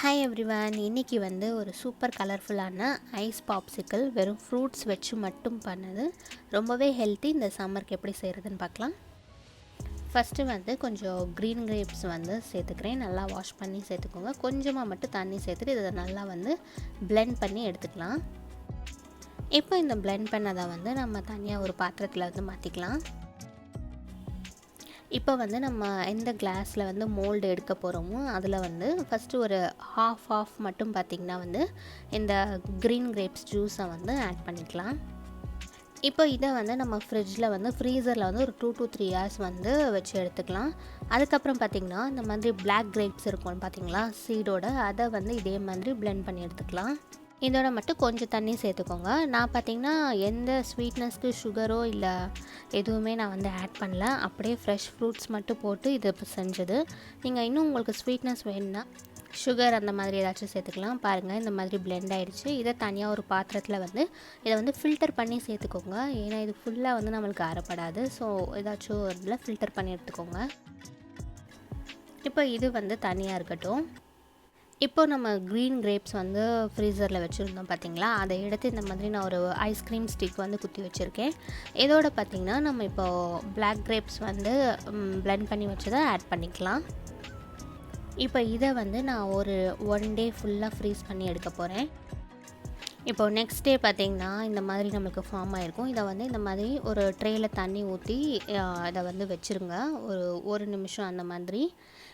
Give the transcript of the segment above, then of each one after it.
Hi everyone இன்னைக்கு வந்து ஒரு சூப்பர் கலர்ஃபுல்லான ஐஸ் பாப்சிக்கல் வெறும் ஃப்ரூட்ஸ் வச்சு மட்டும் பண்ணது. ரொம்பவே ஹெல்த்தி இந்த சம்மருக்கு எப்படி செய்கிறதுன்னு பார்க்கலாம். ஃபஸ்ட்டு வந்து கொஞ்சம் க்ரீன் கிரேப்ஸ் வந்து சேர்த்துக்கிறேன். நல்லா வாஷ் பண்ணி சேர்த்துக்கோங்க. கொஞ்சமாக மட்டும் தண்ணி சேர்த்துட்டு இதை நல்லா வந்து ப்ளெண்ட் பண்ணி எடுத்துக்கலாம். இப்போ இந்த ப்ளெண்ட் பண்ணதை வந்து நம்ம தனியாக ஒரு பாத்திரத்தில் வந்து மாற்றிக்கலாம் இப்போ வந்து நம்ம எந்த கிளாஸில் வந்து மோல்டு எடுக்க போகிறோமோ அதில் வந்து ஃபஸ்ட்டு ஒரு ஹாஃப் ஆஃப் மட்டும் பார்த்திங்கன்னா வந்து இந்த க்ரீன் கிரேப்ஸ் ஜூஸை வந்து ஆட் பண்ணிக்கலாம். இப்போ இதை வந்து நம்ம ஃப்ரிட்ஜில் வந்து ஃப்ரீசரில் வந்து ஒரு டூ டூ த்ரீ ஹார்ஸ் வந்து வச்சு எடுத்துக்கலாம். அதுக்கப்புறம் பார்த்திங்கன்னா இந்த மாதிரி பிளாக் கிரேப்ஸ் இருக்கும்னு பார்த்தீங்களா சீடோட அதை வந்து இதே மாதிரி பிளெண்ட் பண்ணி எடுத்துக்கலாம். இதோட மட்டும் கொஞ்சம் தண்ணி சேர்த்துக்கோங்க. நான் பார்த்திங்கன்னா எந்த ஸ்வீட்னஸ்க்கு சுகரோ இல்லை எதுவுமே நான் வந்து ஆட் பண்ணல. அப்படியே ஃப்ரெஷ் ஃப்ரூட்ஸ் மட்டும் போட்டு இது இப்போ செஞ்சது. நீங்கள் இன்னும் உங்களுக்கு ஸ்வீட்னஸ் வேணும்னா சுகர் அந்த மாதிரி ஏதாச்சும் சேர்த்துக்கலாம். பாருங்கள் இந்த மாதிரி பிளெண்ட் ஆகிடுச்சு இதை தனியாக ஒரு பாத்திரத்தில் வந்து இதை வந்து ஃபில்டர் பண்ணி சேர்த்துக்கோங்க. ஏன்னா இது ஃபுல்லாக வந்து நம்மளுக்கு அறப்படாது ஸோ ஏதாச்சும் ஒரு இதில் ஃபில்டர் பண்ணி எடுத்துக்கோங்க. இப்போ இது வந்து தனியாக இருக்கட்டும். இப்போ நம்ம க்ரீன் கிரேப்ஸ் வந்து ஃப்ரீசரில் வச்சுருந்தோம் பார்த்தீங்களா அதை எடுத்து இந்த மாதிரி நான் ஒரு ஐஸ்கிரீம் ஸ்டிக் வந்து குத்தி வச்சுருக்கேன். இதோட பார்த்திங்கன்னா நம்ம இப்போது பிளாக் கிரேப்ஸ் வந்து பிளெண்ட் பண்ணி வச்சதை ஆட் பண்ணிக்கலாம். இப்போ இதை வந்து நான் ஒரு ஒன் டே ஃபுல்லாக ஃப்ரீஸ் பண்ணி எடுக்க போகிறேன் இப்போது நெக்ஸ்ட் டே பார்த்திங்கன்னா இந்த மாதிரி நம்மளுக்கு ஃபார்ம் ஆகிருக்கும் இதை வந்து இந்த மாதிரி ஒரு ட்ரேயில் தண்ணி ஊற்றி இதை வந்து வச்சுருங்க. ஒரு ஒரு நிமிஷம் அந்த மாதிரி.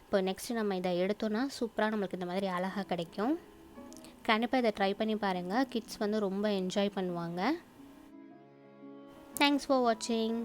இப்போ நெக்ஸ்ட்டு நம்ம இதை எடுத்தோன்னா சூப்பராக நம்மளுக்கு இந்த மாதிரி அழகாக கிடைக்கும். கண்டிப்பாக இதை ட்ரை பண்ணி பாருங்கள் கிட்ஸ் வந்து ரொம்ப என்ஜாய் பண்ணுவாங்க. தேங்க்ஸ் ஃபார் வாட்சிங்